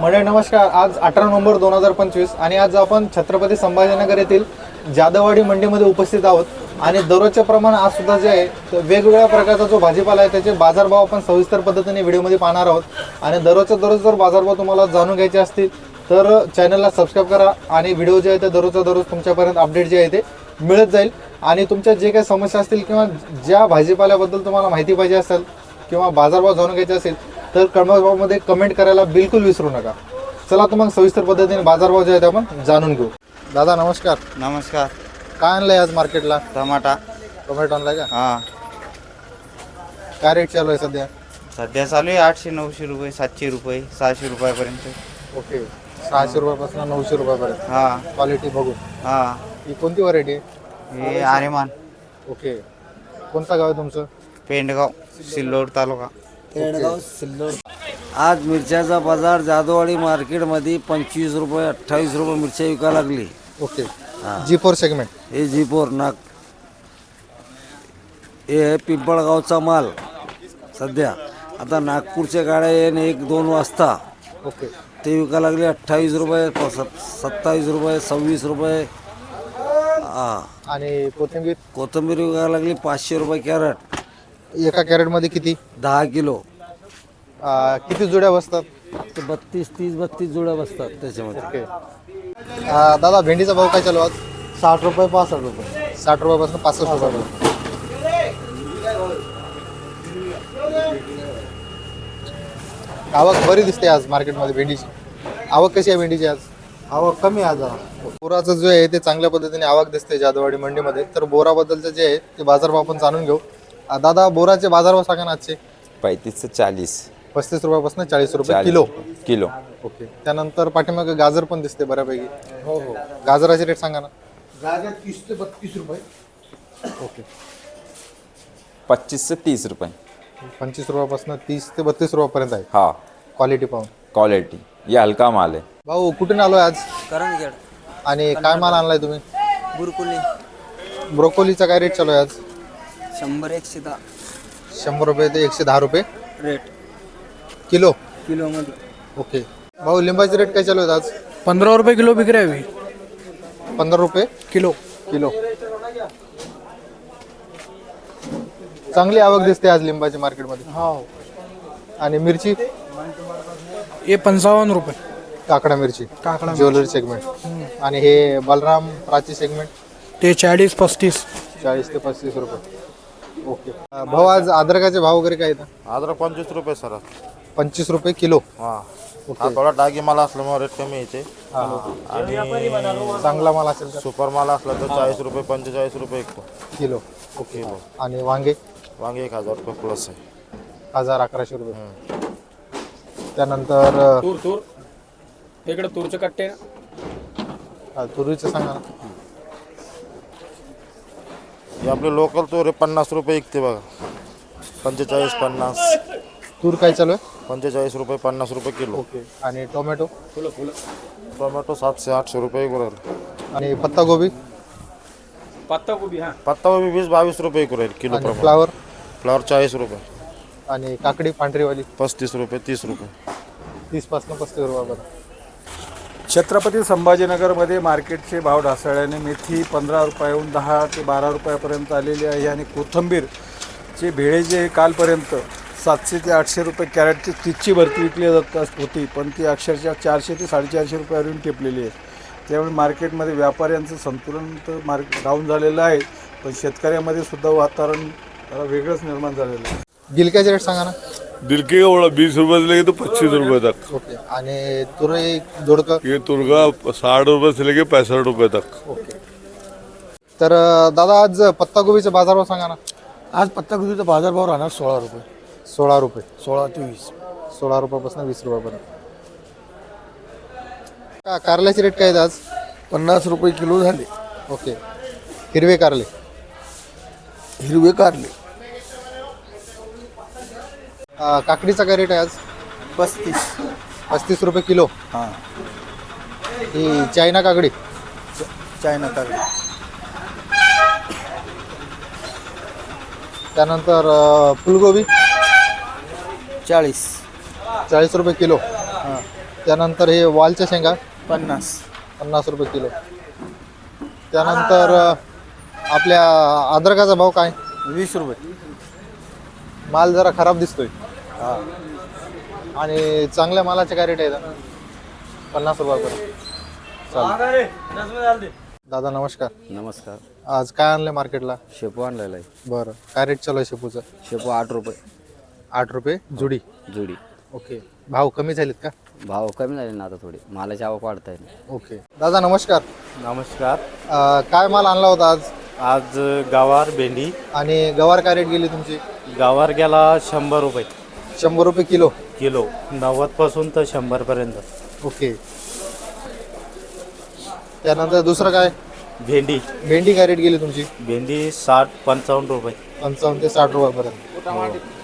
मंडळी नमस्कार. आज अठरा नोव्हेंबर दोन हजार पंचवीस आणि आज आपण छत्रपती संभाजीनगर येथील जादवाडी मंडीमध्ये उपस्थित आहोत. आणि दररोजच्या प्रमाण आज सुद्धा जे आहे तर वेगवेगळ्या प्रकारचा जो भाजीपाला आहे त्याचे बाजारभाव आपण सविस्तर पद्धतीने व्हिडिओमध्ये पाहणार आहोत. आणि दररोजच्या दररोज जर बाजारभाव तुम्हाला जाणून घ्यायचे असतील तर चॅनलला सबस्क्राईब करा आणि व्हिडिओ जे आहे ते दररोजच्या दररोज तुमच्यापर्यंत अपडेट जे आहे ते मिळत जाईल. आणि तुमच्या जे काही समस्या असतील किंवा ज्या भाजीपाल्याबद्दल तुम्हाला माहिती पाहिजे असेल किंवा बाजारभाव जाणून घ्यायचे असेल तर कमेंटमध्ये कमेंट करायला बिलकुल विसरू नका. चला तर मग सविस्तर पद्धतीने बाजारभाव जे आहेत आपण जाणून घेऊ. दादा नमस्कार. नमस्कार. काय आणलंय आज मार्केटला टमाटा. टोमॅटो आणलाय का? हां. काय रेट चालू आहे सध्या? सध्या चालू आहे आठशे नऊशे रुपये सातशे रुपये सहाशे रुपयापर्यंत. ओके. सहाशे रुपयापासून नऊशे रुपयापर्यंत. हां. क्वालिटी बघून हां. ही कोणती व्हरायटी आहे? हे आर्यमान. ओके. कोणता गाव आहे तुमचं? पेंडगाव सिल्लोड तालुका. आज मिरच्याचा बाजार जादवाडी मार्केटमध्ये पंचवीस रुपये अठ्ठावीस रुपये मिरच्या विकायला लागली. ओके. जी फोर सेगमेंट हे जीपोर नाग हे पिंपळगावचा माल सध्या. आता नागपूरच्या गाड्या येईन एक दोन वाजता. ओके. ते विकायला लागले अठ्ठावीस रुपये प- सत- सत्तावीस रुपये सव्वीस रुपये. हा. आणि कोथिंबीर? कोथिंबीर विकायला लागली पाचशे रुपये कॅरेट. एका कॅरेटमध्ये किती? दहा किलो. अं, किती जुड्या बसतात? ते बत्तीस तीस बत्तीस जुड्या बसतात त्याच्यामध्ये. ओके. दादा भेंडीचा भाव काय चालू आज? साठ रुपये पासष्ट रुपये. साठ रुपयापासून पासष्ट रुपयापर्यंत आवक बरी दिसते आज मार्केटमध्ये भेंडीची. आवक कशी आहे भेंडीची आज? आवक कमी आज बोराचं जे आहे ते चांगल्या पद्धतीने आवक दिसते जादवाडी मंडीमध्ये. तर बोराबद्दलचं जे आहे ते बाजारभाव आपण जाणून घेऊ. दादा बोराचे बाजारभाव सांगा ना आजचे. पैतीस ते चाळीस. पस्तीस रुपयापासून चाळीस रुपये चाळीस किलो. किलो. ओके. त्यानंतर पाठीमागे गाजर पण दिसते बऱ्यापैकी. हो हो. गाजराचे रेट सांगा ना. गाजर तीस ते बत्तीस रुपये. ओके. पच्चीस ते तीस रुपये. पंचवीस रुपयापासून तीस ते बत्तीस रुपयापर्यंत आहे. हा. क्वालिटी पाहून. क्वालिटी ये हलका माल है भाऊ कुठून आलोय आज? करंजगड आणि काय माल आणलाय तुम्ही? बुरकुली. ब्रोकोलीचा काय रेट चालू आहे आज? शंभर एकशे दहा. शंभर रुपये ते एकशे दहा रुपये? Rate kilo? किलोमध्ये. ओके. भाऊ लिंबाचे रेट काय चालू आहेत आज? पंधरा रुपये किलो विक्री हवी पंधरा रुपये? किलो. किलो. चांगली आवक दिसते आज लिंबाची मार्केटमध्ये. हो आणि मिरची? हे पंचावन्न रुपये. काकडा मिरची. काकडा ज्वेलरी सेगमेंट आणि हे बलराम प्राची सेगमेंट ते चाळीस पस्तीस. चाळीस ते पस्तीस रुपये. ओके. भाऊ आज अद्रकाचे भाव वगैरे काय आहेत? अद्रक पंचवीस रुपये सर. पंचवीस रुपये किलो. हा. हा थोडा डागी माल असल्यामुळे रेट कमी येते चांगला माल असेल तर? सुपर माल असला तर चाळीस रुपये पंचेचाळीस रुपये एक किलो. ओके. आणि वांगे? वांगे एक हजार रुपये प्लस आहे. हजार अकराशे रुपये. त्यानंतर तूर तूर. इकडे तूरचे कट्टे. तुरीचं सांगा ना. हे आपले लोकल तो रे पन्नास रुपये विकते बघा. पंचेचाळीस पन्नास. तूर काय चालू आहे? पंचेचाळीस रुपये पन्नास रुपये किलो. ओके. आणि टोमॅटो? टोमॅटो सातशे आठशे रुपये एक राहील आणि पत्तागोबी पत्ता गोबी हा. पत्ता कोबी वीस बावीस रुपये एक राहील किलो आणि प्रमाणे. फ्लावर? फ्लावर चाळीस रुपये. आणि काकडी पांढरीवाली? पस्तीस रुपये तीस रुपये. तीसपासून पस्तीस रुपयापर्यंत छत्रपती संभाजीनगरमध्ये मार्केटचे भाव ढासळल्याने मेथी पंधरा रुपयाहून दहा ते बारा रुपयापर्यंत आलेली आहे आणि कोथंबीरचे भेळे जे कालपर्यंत सातशे ते आठशे रुपये कॅरेटची तिची भरती विकली जात होती पण ती अक्षरशः चारशे ते साडेचारशे रुपयावरून टेपलेली आहे. त्यामुळे मार्केटमध्ये व्यापाऱ्यांचं संतुलन तर मार्क डाऊन झालेलं आहे पण शेतकऱ्यामध्ये सुद्धा वातावरण वेगळंच निर्माण झालेलं आहे. गिलक्याचे रेट सांगा ना. दिल के का बड़ा बीस रुपए से लेके तो पच्चीस रुपए तक. ओके. आणि तुरई दोडकं? ये तुर्गा साठ रुपए से लेके पैंसठ रुपए तक. ओके. तर अं, दादा आज पत्तागोबीचा बाजारभाव सांगा ना. आज पत्तागोबीचा बाजारभाव राहणार सोळा रुपये. सोळा रुपये. सोळा ते वीस. सोळा रुपयापासून वीस रुपयापर्यंत. का कारल्याचे रेट काय आहेत आज? पन्नास रुपये किलो झाले. ओके. हिरवे कारले. हिरवे कारले. अं, काकडीचा काय रेट आहे आज? पस्तीस. पस्तीस रुपये किलो. हां. ही चायना काकडी? चायना कारले त्यानंतर अं, फुलगोबी? चाळीस. चाळीस रुपये किलो. त्यानंतर हे वालच्या शेंगा? पन्नास. पन्नास रुपये किलो. त्यानंतर अ, आपल्या अद्रकाचा भाव काय? वीस रुपये. माल जरा खराब दिसतोय. आणि चांगल्या मालाचे काय रेट आहेत? पन्नास रुपयापर्यंत चालेल. दादा नमस्कार. नमस्कार. आज काय आणलं मार्केटला शेपू आणलेला आहे. बरं. काय रेट चालू आहे शेपूचं? शेपू आठ रुपये. आठ रुपये? जुडी? जोडी. ओके. भाव कमी झालेत का? भाव कमी झाले ना आता थोडी. मालाची आवक वाढत आहे. ओके. दादा नमस्कार. नमस्कार. काय माल आणला होता आज? आज गवार भेंडी. आणि गवार काय रेट गेली तुमची? गवार गेला शंभर रुपये. शंभर रुपये किलो. किलो. नव्वदपासून तर शंभर पर्यंत. ओके. त्यानंतर दुसरं काय? भेंडी. भेंडी काय रेट गेली तुमची? भेंडी साठ पंचावन्न रुपये. पंचावन्न ते साठ रुपयापर्यंत.